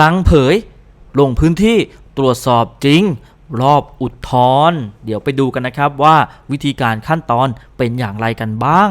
ลังเผย ลงพื้นที่ตรวจสอบจริง รอบอุทธรณ์เดี๋ยวไปดูกันนะครับว่าวิธีการขั้นตอนเป็นอย่างไรกันบ้าง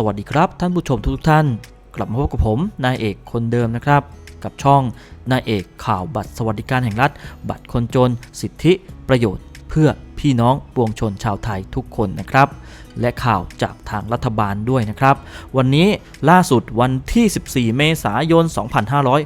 สวัสดีครับท่านผู้ชมทุกท่าน กลับมาพบกับผมนายเอกคนเดิมนะครับ กับช่องนายเอกข่าวบัตรสวัสดิการแห่งรัฐ บัตรคนจน สิทธิประโยชน์ เพื่อพี่น้องปวงชนชาวไทยทุกคนนะครับ และข่าวจากทางรัฐบาลด้วยนะครับ วันนี้ล่าสุดวันที่ 14 เมษายน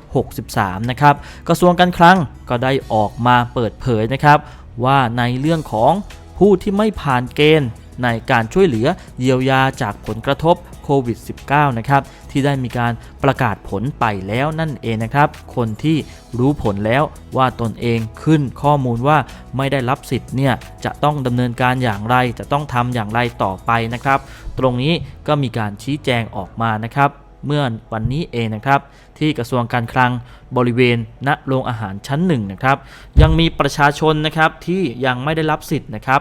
2563 นะครับกระทรวงการคลังก็ได้ออกมาเปิดเผยนะครับ ว่าในเรื่องของผู้ที่ไม่ผ่านเกณฑ์ ในการช่วยเหลือเยียวยาจากผลกระทบโควิด -19 นะครับที่ได้มีการประกาศผลไปแล้วนั่นเองนะครับ คนที่รู้ผลแล้วว่าตนเองขึ้นข้อมูลว่าไม่ได้รับสิทธิ์เนี่ยจะต้องดำเนินการอย่างไร จะต้องทำอย่างไรต่อไปนะครับ ตรงนี้ก็มีการชี้แจงออกมานะครับเมื่อวันนี้เองนะครับ ที่กระทรวงการคลังบริเวณณโรงอาหารชั้นหนึ่งนะครับ ยังมีประชาชนนะครับที่ยังไม่ได้รับสิทธิ์นะครับ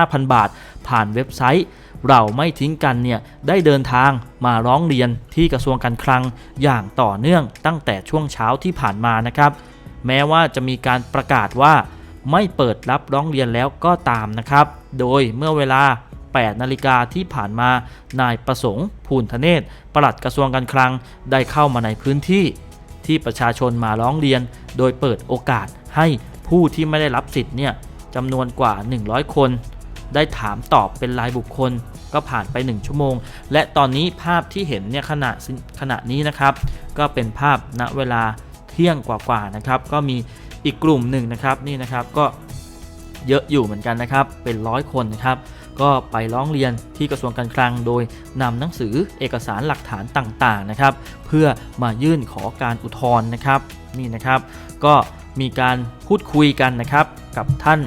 5,000 บาท ผ่านเว็บไซต์ เราไม่ทิ้งกันเนี่ยได้เดินทางมาร้องเรียนที่กระทรวงการคลังอย่างต่อเนื่องตั้งแต่ช่วงเช้าที่ผ่านมานะครับ แม้ว่าจะมีการประกาศว่าไม่เปิดรับร้องเรียนแล้วก็ตามนะครับ โดยเมื่อเวลา 8 นาฬิกาที่ผ่านมา นายประสงค์ ภูลธเนศปลัดกระทรวงการคลังได้เข้ามาในพื้นที่ ที่ประชาชนมาร้องเรียน โดยเปิดโอกาสให้ผู้ที่ไม่ได้รับสิทธิ์เนี่ยจำนวนกว่า 100 คน ได้ถามตอบเป็นรายบุคคล ก็ผ่านไป 1 ชั่วโมง และตอนนี้ภาพที่เห็นเนี่ยขณะขณะนี้นะครับ ก็เป็นภาพณเวลาเที่ยงกว่าๆนะครับ ก็มีอีกกลุ่มหนึ่งนะครับนี่นะครับก็เยอะอยู่เหมือนกันนะครับ เป็นร้อยคนนะครับ ก็ไปร้องเรียนที่กระทรวงการคลัง โดยนำหนังสือเอกสารหลักฐานต่างๆนะครับ เพื่อมายื่นขอการอุทธรณ์นะครับนี่นะครับ ก็มีการพูดคุยกันนะครับกับท่าน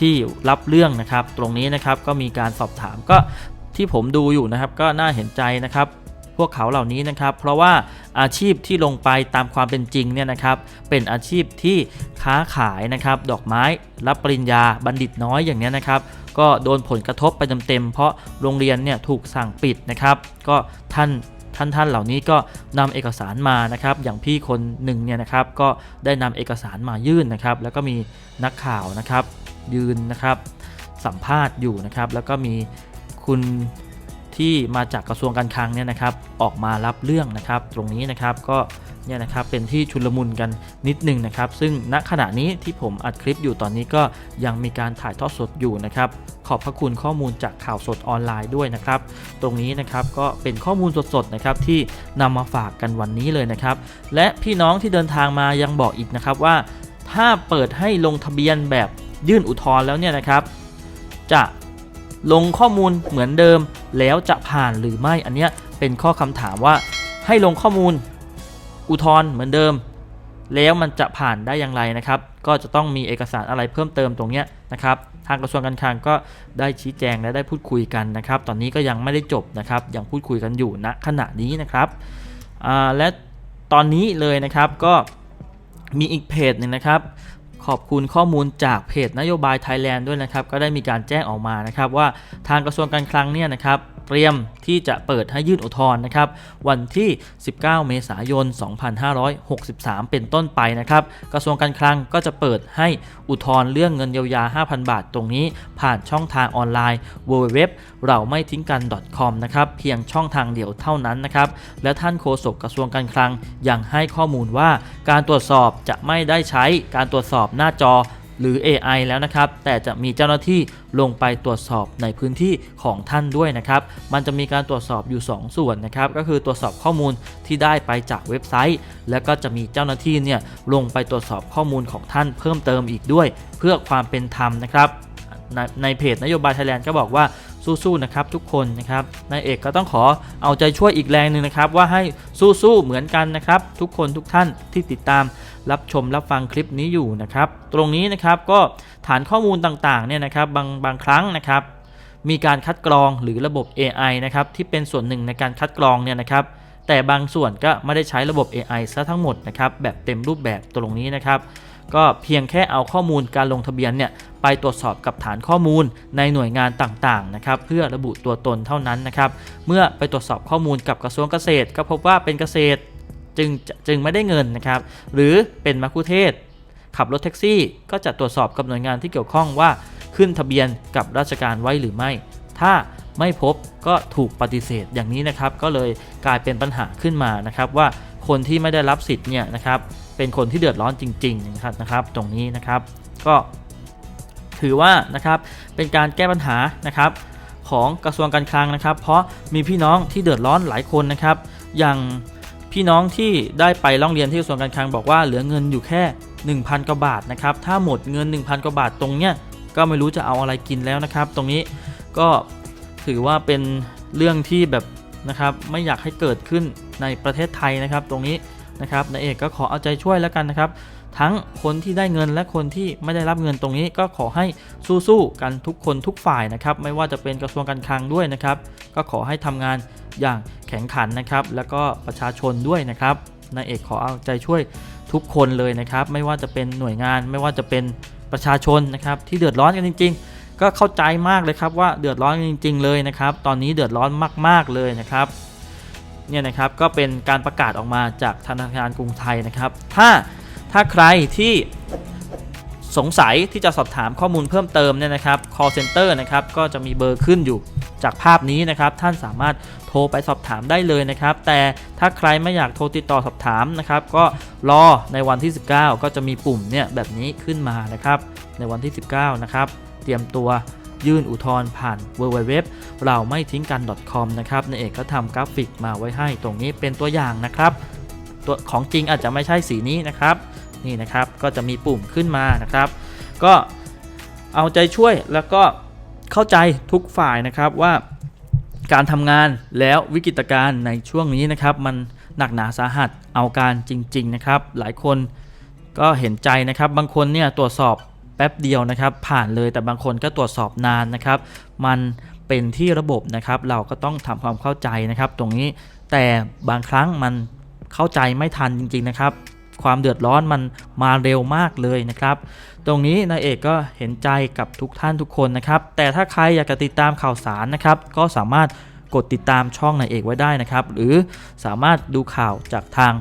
ที่รับเรื่องนะครับ ตรงนี้นะครับก็มีการสอบถามก็ที่ผมดูอยู่นะครับก็น่าเห็นใจนะครับพวกเขาเหล่านี้นะครับ เพราะว่าอาชีพที่ลงไปตามความเป็นจริงเนี่ยนะครับ เป็นอาชีพที่ค้าขายนะครับ ดอกไม้รับปริญญาบัณฑิตน้อยอย่างเนี้ยนะครับ ก็โดนผลกระทบไปเต็มๆเพราะโรงเรียนเนี่ยถูกสั่งปิดนะครับ ก็ท่านท่านท่านเหล่านี้ก็นำเอกสารมานะครับ อย่างพี่คนหนึ่งเนี่ยนะครับ ก็ได้นำเอกสารมายื่นนะครับ แล้วก็มีนักข่าวนะครับ ยืนนะครับ สัมภาษณ์อยู่นะครับ แล้วก็มีคุณที่มาจากกระทรวงการคลังเนี่ยนะครับ ออกมารับเรื่องนะครับ ตรงนี้นะครับก็เนี่ยนะครับเป็นที่ชุลมุนกันนิดนึงนะครับ ซึ่งณขณะนี้ที่ผมอัดคลิปอยู่ตอนนี้ก็ยังมีการถ่ายทอดสดอยู่นะครับ ขอบพระคุณข้อมูลจากข่าวสดออนไลน์ด้วยนะครับ ตรงนี้นะครับก็เป็นข้อมูลสดๆนะครับที่นำมาฝากกันวันนี้เลยนะครับ และพี่น้องที่เดินทางมายังบอกอีกนะครับว่า ถ้าเปิดให้ลงทะเบียนแบบ ยื่นอุทธรณ์แล้วเนี่ยนะครับ จะลงข้อมูลเหมือนเดิมแล้วจะผ่านหรือไม่อันเนี้ยเป็นข้อคำถามว่าให้ลงข้อมูลอุทธรณ์เหมือนเดิม แล้วมันจะผ่านได้อย่างไรนะครับ ก็จะต้องมีเอกสารอะไรเพิ่มเติมตรงเนี้ยนะครับ ทางกระทรวงการคลังก็ได้ชี้แจงและได้พูดคุยกันนะครับ ตอนนี้ก็ยังไม่ได้จบนะครับยังพูดคุยกันอยู่ณขณะนี้นะครับและตอนนี้เลยนะครับก็มีอีกเพจหนึ่งนะครับ ขอบคุณข้อมูลจากเพจนโยบายไทยแลนด์ด้วยนะครับ ก็ได้มีการแจ้งออกมานะครับว่าทางกระทรวงการคลังเนี่ยนะครับ เตรียมที่จะเปิดให้ยื่นอุทธรณ์นะครับ วันที่ 19 เมษายน 2563 เป็นต้นไปนะครับ กระทรวงการคลังก็จะเปิดให้อุทธรณ์เรื่องเงินเยียวยา 5,000 บาทตรงนี้ ผ่านช่องทางออนไลน์ www เราไม่ทิ้งกัน .com นะครับ เพียงช่องทางเดียวเท่านั้นนะครับ และท่านโฆษกกระทรวงการคลังยังให้ข้อมูลว่า การตรวจสอบจะไม่ได้ใช้การตรวจสอบหน้าจอ หรือ AI แล้วนะครับ แต่จะมีเจ้าหน้าที่ลงไปตรวจสอบในพื้นที่ของท่านด้วยนะครับ มันจะมีการตรวจสอบอยู่ 2 ส่วนนะครับ ก็คือตรวจสอบข้อมูลที่ได้ไปจากเว็บไซต์ แล้วก็จะมีเจ้าหน้าที่เนี่ยลงไปตรวจสอบข้อมูลของท่านเพิ่มเติมอีกด้วย เพื่อความเป็นธรรมนะครับในในเพจนโยบายไทยแลนด์ก็บอกว่าสู้ๆนะครับทุกคนนะครับนายเอกก็ต้องขอเอาใจช่วยอีกแรงหนึ่งนะครับ ว่าให้สู้ๆเหมือนกันนะครับ ทุกคนทุกท่านที่ติดตาม รับชมรับฟังคลิปนี้อยู่นะครับ ตรงนี้นะครับก็ฐานข้อมูลต่างๆเนี่ยนะครับบางบางครั้งนะครับมีการคัดกรองหรือระบบ AI นะครับที่เป็นส่วนหนึ่งในการคัดกรองเนี่ยนะครับ แต่บางส่วนก็ไม่ได้ใช้ระบบ AI ซะทั้งหมดนะครับแบบเต็มรูปแบบตรงนี้นะครับ ก็เพียงแค่เอาข้อมูลการลงทะเบียนเนี่ยไปตรวจสอบกับฐานข้อมูลในหน่วยงานต่างๆนะครับเพื่อระบุตัวตนเท่านั้นนะครับ เมื่อไปตรวจสอบข้อมูลกับกระทรวงเกษตร ก็พบว่าเป็นเกษตร จึงจึงไม่ได้เงินนะครับ หรือเป็นมัคคุเทศขับรถแท็กซี่ ก็จะตรวจสอบกับหน่วยงานที่เกี่ยวข้องว่าขึ้นทะเบียนกับราชการไว้หรือไม่ ถ้าไม่พบก็ถูกปฏิเสธอย่างนี้นะครับ ก็เลยกลายเป็นปัญหาขึ้นมานะครับ ว่าคนที่ไม่ได้รับสิทธิ์เนี่ยนะครับ เป็นคนที่เดือดร้อนจริงๆนะครับนะครับ ตรงนี้นะครับ ก็ถือว่านะครับเป็นการแก้ปัญหานะครับของกระทรวงการคลังนะครับ เพราะมีพี่น้องที่เดือดร้อนหลายคนนะครับ อย่าง พี่น้องที่ได้ไปร้องเรียนที่กระทรวงการคลังบอกว่าเหลือเงินอยู่แค่ 1,000 กว่าบาทนะครับ ถ้าหมดเงิน 1,000 กว่าบาทตรงเนี้ยก็ไม่รู้จะเอาอะไรกินแล้วนะครับ ตรงนี้ก็ถือว่าเป็นเรื่องที่แบบนะครับไม่อยากให้เกิดขึ้นในประเทศไทยนะครับ ตรงนี้นะครับนายเอกก็ขอเอาใจช่วยแล้วกันนะครับ ทั้งคนที่ได้เงินและคนที่ไม่ได้รับเงินตรงนี้ก็ขอให้สู้ๆกันทุกคนทุกฝ่ายนะครับ ไม่ว่าจะเป็นกระทรวงการคลังด้วยนะครับ ก็ขอให้ทำงานอย่าง แข็งขันนะครับ แล้วก็ประชาชนด้วยนะครับนายเอกขอเอาใจช่วยทุกคนเลยนะครับ ไม่ว่าจะเป็นหน่วยงาน ไม่ว่าจะเป็นประชาชนนะครับ ที่เดือดร้อนกันจริง ๆ ก็เข้าใจมากเลยครับว่าเดือดร้อนกันจริง ๆ เลยนะครับ ตอนนี้เดือดร้อนมาก ๆ เลยนะครับเนี่ยนะครับก็เป็นการประกาศออกมาจากธนาคารกรุงไทยนะครับ ถ้าถ้าใครที่สงสัยที่จะสอบถามข้อมูลเพิ่มเติมเนี่ยนะครับ call center นะครับก็จะมีเบอร์ขึ้นอยู่ จากภาพนี้นะครับท่านสามารถโทรไปสอบถามได้เลยนะครับ แต่ถ้าใครไม่อยากโทรติดต่อสอบถามนะครับก็รอในวันที่ 19 ก็จะมีปุ่มเนี่ยแบบนี้ขึ้นมานะครับ ในวันที่ 19 นะครับ เตรียมตัวยื่นอุทธรณ์ผ่าน www เราไม่ทิ้งกัน .com นะครับในเอกก็ทำกราฟิกมาไว้ให้ตรงนี้เป็นตัวอย่างนะครับตัวของจริงอาจจะไม่ใช่สีนี้นะครับ นี่นะครับก็จะมีปุ่มขึ้นมานะครับ ก็เอาใจช่วยแล้วก็ เข้าใจทุกฝ่ายนะครับว่าการทำงานแล้ววิกฤตการณ์ในช่วงนี้นะครับ มันหนักหนาสาหัสเอาการจริง ๆ นะครับ หลายคนก็เห็นใจนะครับ บางคนเนี่ยตรวจสอบแป๊บเดียวนะครับ ผ่านเลยแต่บางคนก็ตรวจสอบนานนะครับ มันเป็นที่ระบบนะครับ เราก็ต้องทำความเข้าใจนะครับ ตรงนี้แต่บางครั้งมันเข้าใจไม่ทันจริง ๆ นะครับ ความเดือดร้อนมันมาเร็วมากเลยนะครับ ตรงนี้นายเอกก็เห็นใจกับทุกท่านทุกคนนะครับ แต่ถ้าใครอยากจะติดตามข่าวสารนะครับ ก็สามารถกดติดตามช่องนายเอกไว้ได้นะครับ หรือสามารถดูข่าวจากทาง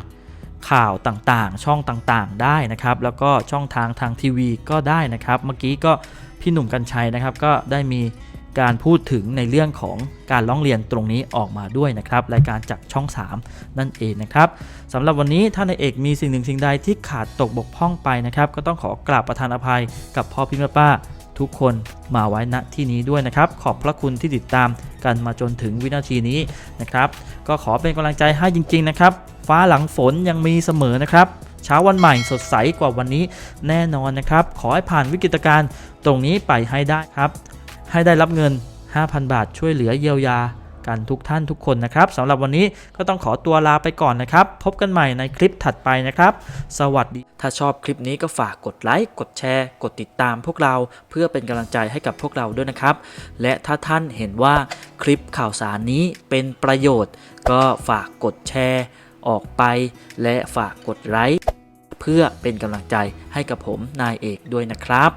ข่าวต่างๆ ช่องต่างๆ ได้นะครับ แล้วก็ช่องทางทางทีวีก็ได้นะครับ เมื่อกี้ก็พี่หนุ่มกัญชัยนะครับก็ได้มี การพูดถึงในเรื่องของการร้องเรียนตรงนี้ออกมาด้วยนะครับ รายการจากช่อง 3 นั่นเองนะครับสำหรับวันนี้ท่านนายเอกมีสิ่งหนึ่งสิ่งใดที่ขาดตกบกพร่องไปนะครับ ก็ต้องขอกราบประทานอภัยกับพ่อพี่แม่ป้าทุกคนมาไว้ณที่นี้ด้วยนะครับ ขอบพระคุณที่ติดตามกันมาจนถึงวินาทีนี้นะครับ ก็ขอเป็นกำลังใจให้จริง ๆ นะครับ ฟ้าหลังฝนยังมีเสมอนะครับเช้าวันใหม่สดใสกว่าวันนี้แน่นอนนะครับ ขอให้ผ่านวิกฤตการณ์ตรงนี้ไปให้ได้ครับ ให้ได้รับเงิน 5,000 บาทช่วยเหลือเยียวยากันทุกท่านทุกคนนะครับสำหรับวันนี้ก็ต้องขอตัวลาไปก่อนนะครับ พบกันใหม่ในคลิปถัดไปนะครับ สวัสดี ถ้าชอบคลิปนี้ก็ฝากกดไลค์กดแชร์ กดติดตามพวกเราเพื่อเป็นกำลังใจให้กับพวกเราด้วยนะครับ และถ้าท่านเห็นว่าคลิปข่าวสารนี้เป็นประโยชน์ ก็ฝากกดแชร์ ออกไป และฝากกดไลค์เพื่อเป็นกำลังใจให้กับผมนายเอกด้วยนะครับ